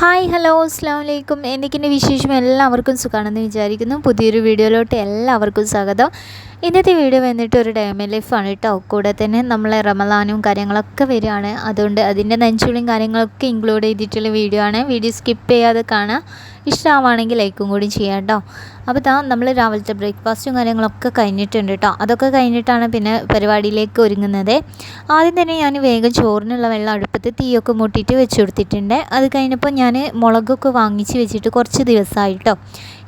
Hi hello അസ്സാം വലൈക്കും എന്തൊക്കെയുണ്ട് വിശേഷം? എല്ലാവർക്കും സുഖമാണെന്ന് വിചാരിക്കുന്നു. പുതിയൊരു വീഡിയോയിലോട്ട് എല്ലാവർക്കും സ്വാഗതം. ഇന്നത്തെ വീഡിയോ വന്നിട്ട് ഒരു ഡയമ ലൈഫാണ് കേട്ടോ. കൂടെ തന്നെ നമ്മളെ റമലാനും കാര്യങ്ങളൊക്കെ വരികയാണ്. അതുകൊണ്ട് അതിന്റെ നഞ്ചുളിയും കാര്യങ്ങളൊക്കെ ഇൻക്ലൂഡ് ചെയ്തിട്ടുള്ള വീഡിയോ ആണ്. വീഡിയോ സ്കിപ്പ് ചെയ്യാതെ കാണാം ഇഷ്ടമാവുകയാണെങ്കിൽ ലൈക്കും കൂടി ചെയ്യാം കേട്ടോ. അപ്പോൾ താ നമ്മൾ രാവിലത്തെ ബ്രേക്ക്ഫാസ്റ്റും കാര്യങ്ങളൊക്കെ കഴിഞ്ഞിട്ടുണ്ട് കേട്ടോ അതൊക്കെ കഴിഞ്ഞിട്ടാണ് പിന്നെ പരിപാടിയിലേക്ക് ഒരുങ്ങുന്നത്. ആദ്യം തന്നെ ഞാൻ വേഗം ചോറിനുള്ള വെള്ളം അടുപ്പത്ത് തീയൊക്കെ മൂട്ടിയിട്ട് വെച്ച് കൊടുത്തിട്ടുണ്ട്. അത് കഴിഞ്ഞപ്പോൾ ഞാൻ മുളകൊക്കെ വാങ്ങിച്ച് വെച്ചിട്ട് കുറച്ച് ദിവസമായി കേട്ടോ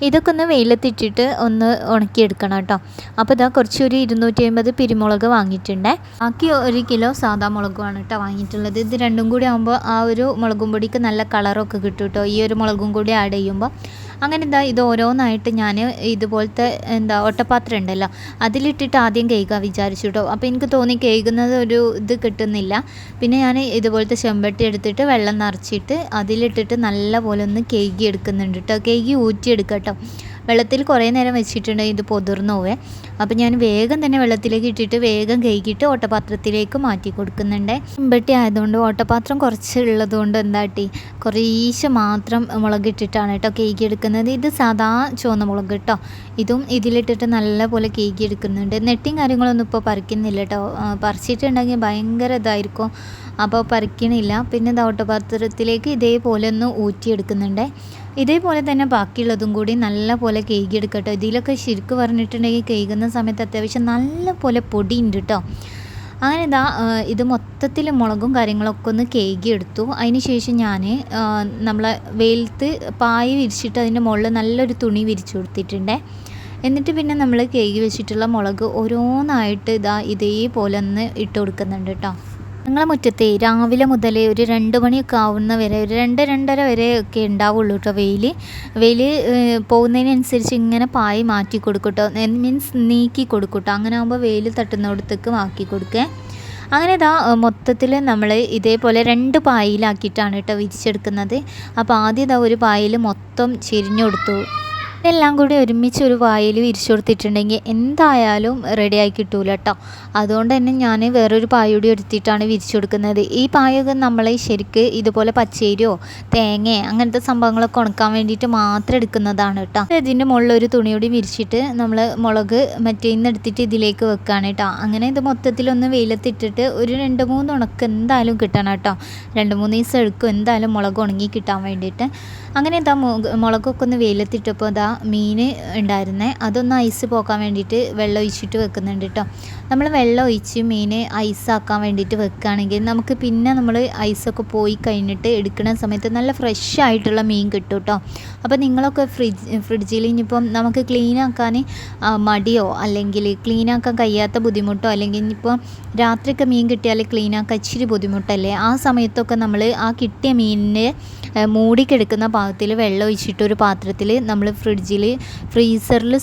ഇതൊക്കെ ഒന്ന് വെയിലത്തിട്ടിട്ട് ഒന്ന് ഉണക്കിയെടുക്കണം കേട്ടോ. അപ്പോൾ ഇതാ കുറച്ചൊരു ഇരുന്നൂറ്റി അമ്പത് പിരിമുളക് വാങ്ങിയിട്ടുണ്ട്. ബാക്കി ഒരു കിലോ സാദാ മുളകുമാണ് കേട്ടോ വാങ്ങിയിട്ടുള്ളത്. ഇത് രണ്ടും കൂടി ആകുമ്പോൾ ആ ഒരു മുളകും പൊടിക്ക് നല്ല കളറൊക്കെ കിട്ടും കേട്ടോ ഈ ഒരു മുളകും കൂടി ആഡ് ചെയ്യുമ്പോൾ അങ്ങനെ എന്താ ഇത് ഓരോന്നായിട്ട് ഞാൻ ഇതുപോലത്തെ എന്താ ഒട്ടപാത്രം ഉണ്ടല്ലോ അതിലിട്ടിട്ട് ആദ്യം കേൾക്കുക വിചാരിച്ചു കേട്ടോ അപ്പോൾ എനിക്ക് തോന്നി കേൾക്കുന്നത് ഒരു ഇത് കിട്ടുന്നില്ല. പിന്നെ ഞാൻ ഇതുപോലത്തെ ചെമ്പട്ടി എടുത്തിട്ട് വെള്ളം നിറച്ചിട്ട് അതിലിട്ടിട്ട് നല്ല പോലെ ഒന്ന് കേകി എടുക്കുന്നുണ്ട് കേട്ടോ. കേകി ഊറ്റിയെടുക്കുക കേട്ടോ വെള്ളത്തിൽ കുറേ നേരം വെച്ചിട്ടുണ്ടെങ്കിൽ ഇത് പൊതിർന്നു പോവേ. അപ്പോൾ ഞാൻ വേഗം തന്നെ വെള്ളത്തിലേക്ക് ഇട്ടിട്ട് വേഗം കഴുകിയിട്ട് ഓട്ടപാത്രത്തിലേക്ക് മാറ്റി കൊടുക്കുന്നുണ്ട്. ചെമ്പട്ടി ആയതുകൊണ്ട് ഓട്ടപാത്രം കുറച്ച് ഉള്ളതുകൊണ്ട് എന്താട്ടി കുറേശ്ശെ മാത്രം മുളക് ഇട്ടിട്ടാണ് കേട്ടോ കേക്ക് എടുക്കുന്നത് ഇത് സാധാ ചുവന്ന മുളക് കേട്ടോ ഇതും ഇതിലിട്ടിട്ട് നല്ലപോലെ പോലെ കേക്ക് എടുക്കുന്നുണ്ട് നെട്ടിയും കാര്യങ്ങളൊന്നും ഇപ്പോൾ പറിക്കുന്നില്ല കേട്ടോ പറിച്ചിട്ടുണ്ടെങ്കിൽ ഭയങ്കര ഇതായിരിക്കും. അപ്പോൾ പറിക്കണില്ല. പിന്നെ ഓട്ടപാത്രത്തിലേക്ക് ഇതേപോലെ ഒന്ന് ഊറ്റിയെടുക്കുന്നുണ്ട്. ഇതേപോലെ തന്നെ ബാക്കിയുള്ളതും കൂടി നല്ല പോലെ കേകിയെടുക്കട്ടോ ഇതിലൊക്കെ ശരിക്കും പറഞ്ഞിട്ടുണ്ടെങ്കിൽ കേൾക്കുന്ന സമയത്ത് അത്യാവശ്യം നല്ലപോലെ പൊടി ഉണ്ട് കേട്ടോ അങ്ങനെ ഇതാ ഇത് മൊത്തത്തിൽ മുളകും കാര്യങ്ങളൊക്കെ ഒന്ന് കേകി എടുത്തു അതിന് ശേഷം ഞാൻ നമ്മളെ വെയിലത്ത് പായ വിരിച്ചിട്ട് അതിന്റെ മുകളിൽ നല്ലൊരു തുണി വിരിച്ചു കൊടുത്തിട്ടുണ്ട്. എന്നിട്ട് പിന്നെ നമ്മൾ കേകി വെച്ചിട്ടുള്ള മുളക് ഓരോന്നായിട്ട് ഇതാ ഇതേപോലെ ഒന്ന് ഇട്ട് കൊടുക്കുന്നുണ്ട് കേട്ടോ ഞങ്ങളെ മുറ്റത്തെ രാവിലെ മുതൽ ഒരു രണ്ട് മണിയൊക്കെ ആവുന്ന വരെ ഒരു രണ്ട് രണ്ടര വരെ ഒക്കെ ഉണ്ടാവുള്ളൂ കേട്ടോ വെയിൽ വെയിൽ പോകുന്നതിനനുസരിച്ച് ഇങ്ങനെ പായി മാറ്റി കൊടുക്കും കേട്ടോ മീൻസ് നീക്കി കൊടുക്കും കേട്ടോ അങ്ങനെ ആകുമ്പോൾ വെയിൽ തട്ടുന്നിടത്തേക്ക് മാക്കി കൊടുക്കേ. അങ്ങനെ ഇതാ മൊത്തത്തിൽ നമ്മൾ ഇതേപോലെ രണ്ട് പായിലാക്കിയിട്ടാണ് കേട്ടോ വിരിച്ചെടുക്കുന്നത്. അപ്പോൾ ആദ്യം ഇതാ ഒരു പായിൽ മൊത്തം ചെരിഞ്ഞു കൊടുത്തു. ഇതെല്ലാം കൂടി ഒരുമിച്ച് ഒരു വായിൽ വിരിച്ചു കൊടുത്തിട്ടുണ്ടെങ്കിൽ എന്തായാലും റെഡിയായി കിട്ടൂല കേട്ടോ അതുകൊണ്ട് തന്നെ ഞാൻ വേറൊരു പായൂടി എടുത്തിട്ടാണ് വിരിച്ചു കൊടുക്കുന്നത്. ഈ പായൊക്കെ നമ്മൾ ശരിക്ക് ഇതുപോലെ പച്ചേരിയോ തേങ്ങ അങ്ങനത്തെ സംഭവങ്ങളൊക്കെ ഉണക്കാൻ വേണ്ടിയിട്ട് മാത്രം എടുക്കുന്നതാണ് കേട്ടോ ഇതിന്റെ മുകളിൽ ഒരു തുണിയോടി വിരിച്ചിട്ട് നമ്മൾ മുളക് മറ്റേ ഇന്ന് എടുത്തിട്ട് ഇതിലേക്ക് വെക്കുകയാണ് കേട്ടോ അങ്ങനെ ഇത് മൊത്തത്തിലൊന്ന് വെയിലത്തിട്ടിട്ട് ഒരു രണ്ട് മൂന്ന് ഉണക്ക് എന്തായാലും കിട്ടണം കേട്ടോ രണ്ട് മൂന്ന് ദിവസം എടുക്കും. എന്തായാലും മുളക് ഉണങ്ങി കിട്ടാൻ വേണ്ടിയിട്ട്. അങ്ങനെ ഇതാ മുളകൊക്കെ ഒന്ന് വെയിലത്തിട്ടപ്പോൾ ഇതാ മീൻ ഉണ്ടായിരുന്നേ. അതൊന്ന് ഐസ് പോക്കാൻ വേണ്ടിയിട്ട് വെള്ളം ഒഴിച്ചിട്ട് വെക്കുന്നുണ്ട് കേട്ടോ നമ്മൾ വെള്ളം ഒഴിച്ച് മീൻ ഐസാക്കാൻ വേണ്ടിയിട്ട് വെക്കുകയാണെങ്കിൽ നമുക്ക് പിന്നെ നമ്മൾ ഐസൊക്കെ പോയി കഴിഞ്ഞിട്ട് എടുക്കുന്ന സമയത്ത് നല്ല ഫ്രഷ് ആയിട്ടുള്ള മീൻ കിട്ടും കേട്ടോ അപ്പോൾ നിങ്ങളൊക്കെ ഫ്രിഡ്ജ് ഫ്രിഡ്ജിൽ ഇനിയിപ്പം നമുക്ക് ക്ലീൻ ആക്കാൻ മടിയോ? അല്ലെങ്കിൽ ക്ലീൻ ആക്കാൻ കഴിയാത്ത ബുദ്ധിമുട്ടോ? അല്ലെങ്കിൽ ഇനിയിപ്പോൾ രാത്രിയൊക്കെ മീൻ കിട്ടിയാൽ ക്ലീൻ ആക്കാൻ ഇച്ചിരി ബുദ്ധിമുട്ടല്ലേ? ആ സമയത്തൊക്കെ നമ്മൾ ആ കിട്ടിയ മീനിനെ മൂടിക്കെടുക്കുന്ന പാകത്തിൽ വെള്ളം ഒഴിച്ചിട്ട് ഒരു പാത്രത്തിൽ നമ്മൾ ഫ്രിഡ്ജിൽ ഫ്രീസറിൽ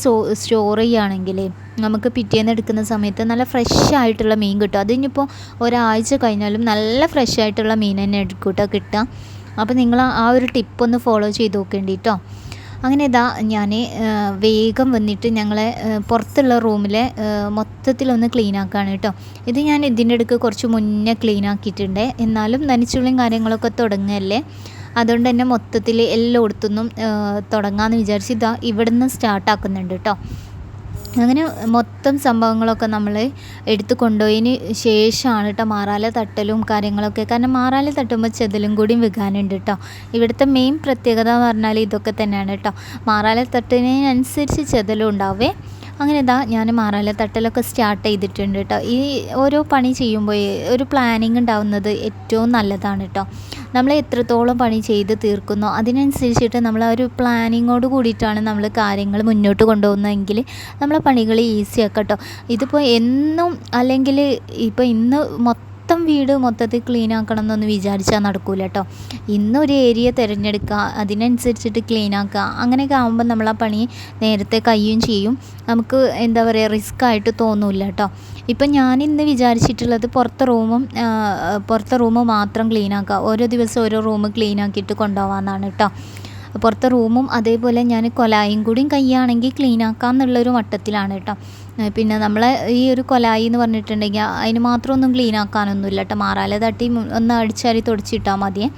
സ്റ്റോർ ചെയ്യുകയാണെങ്കിൽ നമുക്ക് പിറ്റേന്ന് എടുക്കുന്ന സമയത്ത് നല്ല ഫ്രഷ് ആയിട്ടുള്ള മീൻ കിട്ടും. അതിനിപ്പോൾ ഒരാഴ്ച കഴിഞ്ഞാലും നല്ല ഫ്രഷ് ആയിട്ടുള്ള മീൻ തന്നെ എടുക്കൂട്ടോ കേട്ടോ കിട്ടുക അപ്പോൾ നിങ്ങൾ ആ ഒരു ടിപ്പ് ഒന്ന് ഫോളോ ചെയ്ത് നോക്കേണ്ടി കേട്ടോ അങ്ങനെ ഇതാ ഞാൻ വേഗം വന്നിട്ട് ഞങ്ങളെ പുറത്തുള്ള റൂമിലെ മൊത്തത്തിലൊന്ന് ക്ലീൻ ആക്കുകയാണ് കേട്ടോ ഇത് ഞാൻ ഇതിന്റെ അടുക്ക് കുറച്ച് മുന്നേ ക്ലീൻ ആക്കിയിട്ടുണ്ട്. എന്നാലും നനച്ചുള്ളിയും കാര്യങ്ങളൊക്കെ തുടങ്ങല്ലേ. അതുകൊണ്ട് തന്നെ മൊത്തത്തിൽ എല്ലായിടത്തുനിന്നും തുടങ്ങാമെന്ന് വിചാരിച്ച് ഇതാ ഇവിടെ നിന്ന് സ്റ്റാർട്ടാക്കുന്നുണ്ട് കേട്ടോ അങ്ങനെ മൊത്തം സംഭവങ്ങളൊക്കെ നമ്മൾ എടുത്തു കൊണ്ടുപോയതിന് ശേഷമാണ് കേട്ടോ മാറാല തട്ടലും കാര്യങ്ങളൊക്കെ. കാരണം മാറാല തട്ടുമ്പോൾ ചെതലും കൂടിയും വെക്കാനുണ്ട് കേട്ടോ ഇവിടുത്തെ മെയിൻ പ്രത്യേകത എന്ന് പറഞ്ഞാൽ ഇതൊക്കെ തന്നെയാണ് കേട്ടോ മാറാല തട്ടിനനുസരിച്ച് ചെതലും ഉണ്ടാവേ. അങ്ങനെ ഇതാ ഞാൻ മാറാല തട്ടലൊക്കെ സ്റ്റാർട്ട് ചെയ്തിട്ടുണ്ട് കേട്ടോ ഈ ഓരോ പണി ചെയ്യുമ്പോൾ ഒരു പ്ലാനിങ് ഉണ്ടാവുന്നത് ഏറ്റവും നല്ലതാണ് കേട്ടോ നമ്മൾ എത്രത്തോളം പണി ചെയ്ത് തീർക്കുന്നോ അതിനനുസരിച്ചിട്ട് നമ്മൾ ആ ഒരു പ്ലാനിങ്ങോട് കൂടിയിട്ടാണ് നമ്മൾ കാര്യങ്ങൾ മുന്നോട്ട് കൊണ്ടുപോകുന്നതെങ്കിൽ നമ്മളെ പണികൾ ഈസി ആക്കട്ടോ കേട്ടോ ഇതിപ്പോൾ എന്നും അല്ലെങ്കിൽ ഇപ്പോൾ ഇന്ന് മൊത്തം മൊത്തം വീട് മൊത്തത്തിൽ ക്ലീൻ ആക്കണം എന്നൊന്ന് വിചാരിച്ചാൽ നടക്കൂല കേട്ടോ ഇന്നൊരു ഏരിയ തിരഞ്ഞെടുക്കുക അതിനനുസരിച്ചിട്ട് ക്ലീൻ ആക്കുക അങ്ങനെയൊക്കെ ആകുമ്പോൾ നമ്മൾ ആ പണി നേരത്തെ കഴിയും ചെയ്യും. നമുക്ക് എന്താ പറയുക റിസ്ക് ആയിട്ട് തോന്നില്ല കേട്ടോ ഇപ്പം ഞാൻ ഇന്ന് വിചാരിച്ചിട്ടുള്ളത് പുറത്തെ റൂമും പുറത്തെ റൂം മാത്രം ക്ലീൻ ആക്കുക ഓരോ ദിവസം ഓരോ റൂം ക്ലീൻ ആക്കിയിട്ട് കൊണ്ടുപോകാമെന്നാണ് കേട്ടോ പുറത്തെ റൂമും അതേപോലെ ഞാൻ കൊലായും കൂടിയും കയ്യാണെങ്കിൽ ക്ലീൻ ആക്കാം എന്നുള്ളൊരു വട്ടത്തിലാണ് കേട്ടോ. പിന്നെ നമ്മളെ ഈ ഒരു കൊലായി എന്ന് പറഞ്ഞിട്ടുണ്ടെങ്കിൽ അതിന് മാത്രം ഒന്നും ക്ലീൻ ആക്കാനൊന്നുമില്ല കേട്ടോ. മാറാല തട്ടി ഒന്ന് അടിച്ചാരി തുടച്ചിട്ടാൽ മതിയേ.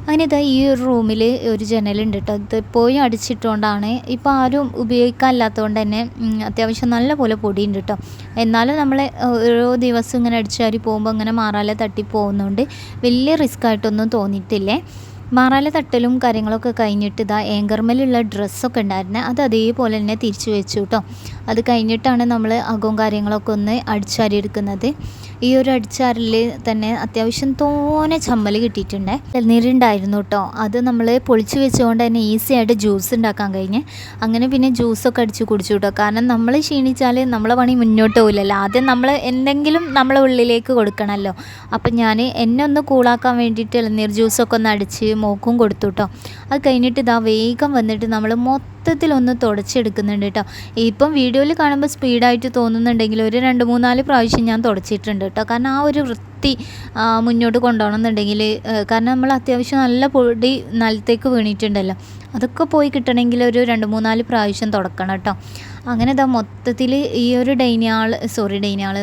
അങ്ങനെ ഇതാ ഈ ഒരു റൂമിൽ ഒരു ജനലുണ്ട് കേട്ടോ. ഇത് പോയി അടിച്ചിട്ടുകൊണ്ടാണ് ഇപ്പോൾ ആരും ഉപയോഗിക്കാനില്ലാത്തതുകൊണ്ട് തന്നെ അത്യാവശ്യം നല്ല പോലെ പൊടിയുണ്ട് കേട്ടോ. എന്നാലും നമ്മൾ ഓരോ ദിവസം ഇങ്ങനെ അടിച്ചാരി പോകുമ്പോൾ ഇങ്ങനെ മാറാലെ തട്ടി പോകുന്നതുകൊണ്ട് വലിയ റിസ്ക് ആയിട്ടൊന്നും തോന്നിയിട്ടില്ലേ. മാറാല തട്ടലും കാര്യങ്ങളൊക്കെ കഴിഞ്ഞിട്ട് ഇതാ ഏങ്കർമേലുള്ള ഡ്രസ്സൊക്കെ ഉണ്ടായിരുന്നെ അത് അതേപോലെ തന്നെ തിരിച്ചു വെച്ചു കേട്ടോ അത് കഴിഞ്ഞിട്ടാണ് നമ്മൾ അകവും കാര്യങ്ങളൊക്കെ ഒന്ന് അടിച്ചാരി എടുക്കുന്നത് ഈ ഒരു അടിച്ചാറിൽ തന്നെ അത്യാവശ്യം തോനെ ചമ്മൽ കിട്ടിയിട്ടുണ്ട്. ഇളനീരുണ്ടായിരുന്നു കേട്ടോ അത് നമ്മൾ പൊളിച്ച് വെച്ചുകൊണ്ട് തന്നെ ഈസി ആയിട്ട് ജ്യൂസ് ഉണ്ടാക്കാൻ കഴിഞ്ഞ്. അങ്ങനെ പിന്നെ ജ്യൂസൊക്കെ അടിച്ച് കുടിച്ചു കേട്ടോ കാരണം നമ്മൾ ക്ഷീണിച്ചാൽ നമ്മളെ പണി മുന്നോട്ട് പോകില്ലല്ലോ ആദ്യം നമ്മൾ എന്തെങ്കിലും നമ്മളെ ഉള്ളിലേക്ക് കൊടുക്കണമല്ലോ അപ്പം ഞാൻ എന്നെ ഒന്ന് കൂളാക്കാൻ വേണ്ടിയിട്ട് ഇളനീർ ജ്യൂസൊക്കെ ഒന്ന് അടിച്ച് മോക്കും കൊടുത്തു കേട്ടോ അത് കഴിഞ്ഞിട്ട് ഇതാ വേഗം വന്നിട്ട് നമ്മൾ മൊത്തത്തിലൊന്ന് തുടച്ചെടുക്കുന്നുണ്ട് കേട്ടോ. ഇപ്പം വീഡിയോയിൽ കാണുമ്പോൾ സ്പീഡായിട്ട് തോന്നുന്നുണ്ടെങ്കിൽ ഒരു രണ്ട് മൂന്നാൽ പ്രാവശ്യം ഞാൻ തുടച്ചിട്ടുണ്ട് കേട്ടോ. കാരണം ആ ഒരു വൃത്തി മുന്നോട്ട് കൊണ്ടുപോകണമെന്നുണ്ടെങ്കിൽ കാരണം നമ്മൾ അത്യാവശ്യം നല്ല പൊടി നിലത്തേക്ക് വീണിട്ടുണ്ടല്ലോ. അതൊക്കെ പോയി കിട്ടണമെങ്കിൽ ഒരു രണ്ട് മൂന്നാൽ പ്രാവശ്യം തുടക്കണം കേട്ടോ. അങ്ങനെ ഇതാ മൊത്തത്തിൽ ഈ ഒരു ഡൈനിയാൾ സോറി ഡൈനിയാൾ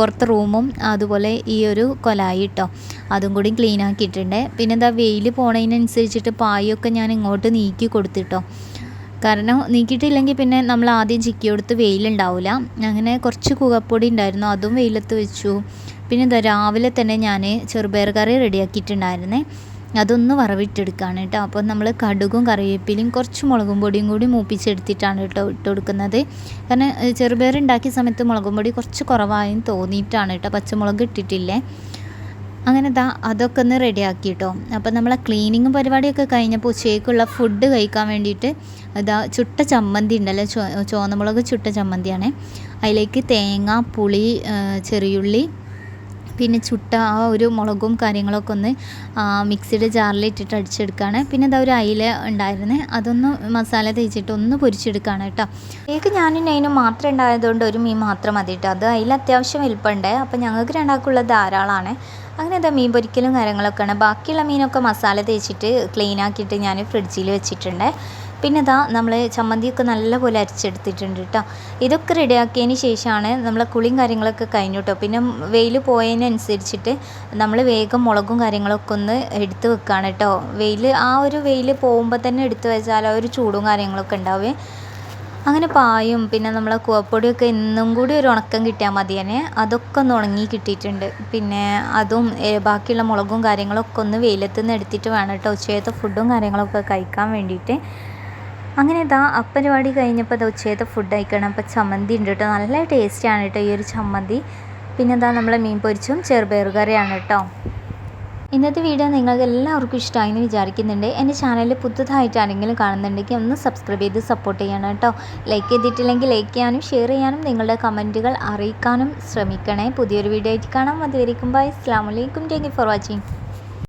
പുറത്ത് റൂമും അതുപോലെ ഈ ഒരു കൊലായി കേട്ടോ. അതും കൂടി ക്ലീൻ ആക്കിയിട്ടുണ്ട്. പിന്നെ എന്താ വെയിൽ പോണതിനനുസരിച്ചിട്ട് പായൊക്കെ ഞാൻ ഇങ്ങോട്ട് നീക്കി കൊടുത്തിട്ടോ. കാരണം നീക്കിയിട്ടില്ലെങ്കിൽ പിന്നെ നമ്മൾ ആദ്യം ചിക്കി കൊടുത്ത് വെയിലുണ്ടാവില്ല അങ്ങനെ കുറച്ച് കുകപ്പൊടി ഉണ്ടായിരുന്നു അതും വെയിലത്ത് വെച്ചു. പിന്നെ എന്താ രാവിലെ തന്നെ ഞാൻ ചെറുപയർ കറി റെഡിയാക്കിയിട്ടുണ്ടായിരുന്നേ. അതൊന്ന് വറവിട്ടെടുക്കുകയാണ് കേട്ടോ. അപ്പോൾ നമ്മൾ കടുകും കറിവേപ്പിലയും കുറച്ച് മുളകും പൊടിയും കൂടി മൂപ്പിച്ചെടുത്തിട്ടാണ് കേട്ടോ ഇട്ട് കൊടുക്കുന്നത്. കാരണം ചെറുപയർ ഉണ്ടാക്കിയ സമയത്ത് മുളകും പൊടി കുറച്ച് കുറവായും തോന്നിയിട്ടാണ് കേട്ടോ. പച്ചമുളക് ഇട്ടിട്ടില്ലേ. അങ്ങനെ ദാ അതൊക്കെ ഒന്ന് റെഡിയാക്കി കേട്ടോ അപ്പോൾ നമ്മളെ ക്ലീനിങ്ങും പരിപാടിയൊക്കെ കഴിഞ്ഞപ്പോൾ ഉച്ചയ്ക്കുള്ള ഫുഡ് കഴിക്കാൻ വേണ്ടിയിട്ട് ഇതാ ചുട്ട ചമ്മന്തി ഉണ്ടല്ലോ ചോ ചുവന്നമുളക് ചുട്ട ചമ്മന്തിയാണ്. അതിലേക്ക് തേങ്ങ പുളി ചെറിയുള്ളി പിന്നെ ചുട്ട ആ ഒരു മുളകും കാര്യങ്ങളൊക്കെ ഒന്ന് മിക്സിയുടെ ജാറിൽ ഇട്ടിട്ട് അടിച്ചെടുക്കുകയാണ് പിന്നെ ഇതാ ഒരു അയില ഉണ്ടായിരുന്നു അതൊന്ന് മസാല തേച്ചിട്ട് ഒന്ന് പൊരിച്ചെടുക്കുകയാണ് കേട്ടോ. കേക്ക് ഞാനും അതിന് മാത്രം ഉണ്ടായതുകൊണ്ട് ഒരു മീൻ മാത്രം മതി കേട്ടോ. അത് അതിൽ അത്യാവശ്യം വലിപ്പമുണ്ട്. അപ്പോൾ ഞങ്ങൾക്ക് രണ്ടാൾക്കുള്ള ധാരാളമാണ്. അങ്ങനെ എന്താ മീൻ പൊരിക്കലും കാര്യങ്ങളൊക്കെയാണ്. ബാക്കിയുള്ള മീനൊക്കെ മസാല തേച്ചിട്ട് ക്ലീൻ ആക്കിയിട്ട് ഞാൻ ഫ്രിഡ്ജിൽ വെച്ചിട്ടുണ്ട്. പിന്നെ ഇതാ നമ്മൾ ചമ്മന്തിയൊക്കെ നല്ലപോലെ അരച്ചെടുത്തിട്ടുണ്ട് കേട്ടോ ഇതൊക്കെ റെഡിയാക്കിയതിന് ശേഷമാണ് നമ്മൾ കുളിയും കാര്യങ്ങളൊക്കെ കഴിഞ്ഞു കേട്ടോ പിന്നെ വെയിൽ പോയതിനനുസരിച്ചിട്ട് നമ്മൾ വേഗം മുളകും കാര്യങ്ങളൊക്കെ ഒന്ന് എടുത്ത് വെക്കുകയാണ് കേട്ടോ വെയിൽ ആ ഒരു വെയിൽ പോകുമ്പോൾ തന്നെ എടുത്ത് വെച്ചാൽ ആ ഒരു ചൂടും കാര്യങ്ങളൊക്കെ ഉണ്ടാവേ. അങ്ങനെ പായും പിന്നെ നമ്മളെ കുവപ്പൊടിയൊക്കെ ഇന്നും കൂടി ഒരു ഉണക്കം കിട്ടിയാൽ മതി തന്നെ. അതൊക്കെ ഒന്ന് ഉണങ്ങി കിട്ടിയിട്ടുണ്ട്. പിന്നെ അതും ബാക്കിയുള്ള മുളകും കാര്യങ്ങളൊക്കെ ഒന്ന് വെയിലത്ത് നിന്ന് എടുത്തിട്ട് വേണം കേട്ടോ ഉച്ചയത്തെ ഫുഡും കാര്യങ്ങളൊക്കെ കഴിക്കാൻ വേണ്ടിയിട്ട്. അങ്ങനെ ഇതാ ആ പരിപാടി കഴിഞ്ഞപ്പോൾ ഇതാ ഉച്ചയത്തെ ഫുഡ് കഴിക്കണം. അപ്പോൾ ചമ്മന്തി ഉണ്ട് കേട്ടോ നല്ല ടേസ്റ്റാണ് കേട്ടോ ഈ ഒരു ചമ്മന്തി. പിന്നെ എന്താ നമ്മളെ മീൻ പൊരിച്ചും ചെറുപയർ കറിയാണ് കേട്ടോ ഇന്നത്തെ വീഡിയോ നിങ്ങൾക്ക് എല്ലാവർക്കും ഇഷ്ടമായി എന്ന് വിചാരിക്കുന്നുണ്ട്. എന്റെ ചാനലിൽ പുതുതായിട്ട് ആരെങ്കിലും കാണുന്നുണ്ടെങ്കിൽ ഒന്ന് സബ്സ്ക്രൈബ് ചെയ്ത് സപ്പോർട്ട് ചെയ്യണം കേട്ടോ ലൈക്ക് ചെയ്തിട്ടില്ലെങ്കിൽ ലൈക്ക് ചെയ്യാനും ഷെയർ ചെയ്യാനും നിങ്ങളുടെ കമന്റുകൾ അറിയിക്കാനും ശ്രമിക്കണേ. പുതിയൊരു വീഡിയോ ആയിട്ട് കാണാം. അതുവരേക്കും ബൈ അസ്സാം വലൈക്കും താങ്ക് ഫോർ വാച്ചിങ്